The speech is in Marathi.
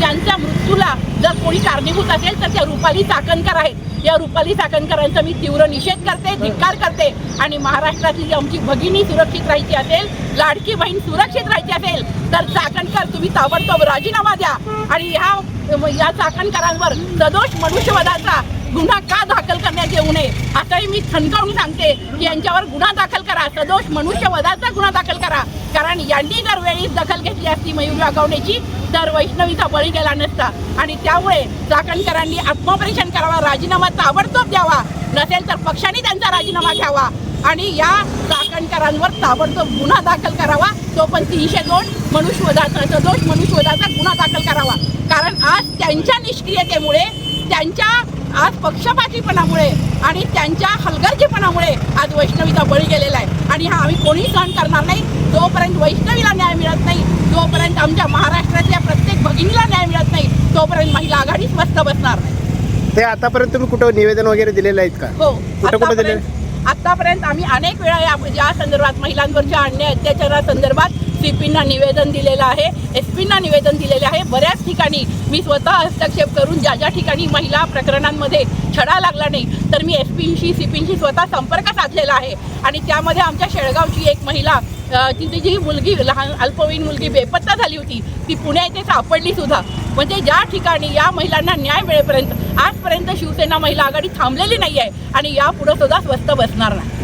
त्यांच्या मृत्यूला जर कोणी कारणीभूत असेल तर त्या रुपाली चाकणकर आहेत. या रुपाली चाकणकरांचा मी तीव्र निषेध करते धिक्कार करते आणि महाराष्ट्रातली आमची भगिनी सुरक्षित राहायची असेल लाडकी बहीण सुरक्षित राहायची असेल तर चाकणकर तुम्ही ताबडतोब राजीनामा द्या. आणि ह्या या चाकणकरांवर सदोष मनुष्यवधाचा गुन्हा का दाखल करण्यात येऊ नये असंही मी ठणकावून सांगते की यांच्यावर गुन्हा दाखल करा. सदोष मनुष्यवधाचा गुन्हा दाखल यांनी जर वेळीच दखल घेतली असती मयूर वागवण्याची तर वैष्णवीचा बळी गेला नसता. आणि त्यामुळे चाकणकरांनी आत्मपरीक्षण करावा राजीनामा ताबडतोब द्यावा. नसेल तर पक्षाने त्यांचा राजीनामा घ्यावा. आणि या चाकणकरांवर ताबडतोब गुन्हा दाखल करावा. तो पण तीनशे दोन मनुष्यवधाचा सदोष मनुष्यवधाचा गुन्हा दाखल करावा. कारण आज त्यांच्या निष्क्रियतेमुळे त्यांच्या आज पक्षपातीपणामुळे आणि त्यांच्या हलग आज वैष्णवीचा बळी गेलेला आहे आणि हा आम्ही कोणी सहन करणार नाही. जोपर्यंत वैष्णवीला न्याय मिळत नाही तोपर्यंत आमच्या महाराष्ट्रातल्या प्रत्येक भगिनीला न्याय मिळत नाही तोपर्यंत महिला आघाडी स्वस्त बसणार नाही. ते आतापर्यंत तुम्ही कुठं निवेदन वगैरे दिलेलं आहेत का? हो कुठं कुठं दिले आतापर्यंत आम्ही अनेक वेळा या या संदर्भात महिलांवरच्या अन्याय सी पींना निवेदन दिलेलं आहे. एस पींना निवेदन दिलेलं आहे. बऱ्याच ठिकाणी मी स्वतः हस्तक्षेप करून ज्या ज्या ठिकाणी महिला प्रकरणांमध्ये छडा लागला नाही तर मी एस पींशी सी पींशी स्वतः संपर्क साधलेला आहे. आणि त्यामध्ये आमच्या शेळगावची एक महिला तिथे तिची जी मुलगी लहान अल्पवयीन मुलगी बेपत्ता झाली होती ती पुण्या इथे सापडली सुद्धा. म्हणजे ज्या ठिकाणी या महिलांना न्याय मिळेपर्यंत आजपर्यंत शिवसेना महिला आघाडी थांबलेली नाही आहे आणि यापुढं सुद्धा स्वस्त बसणार नाही.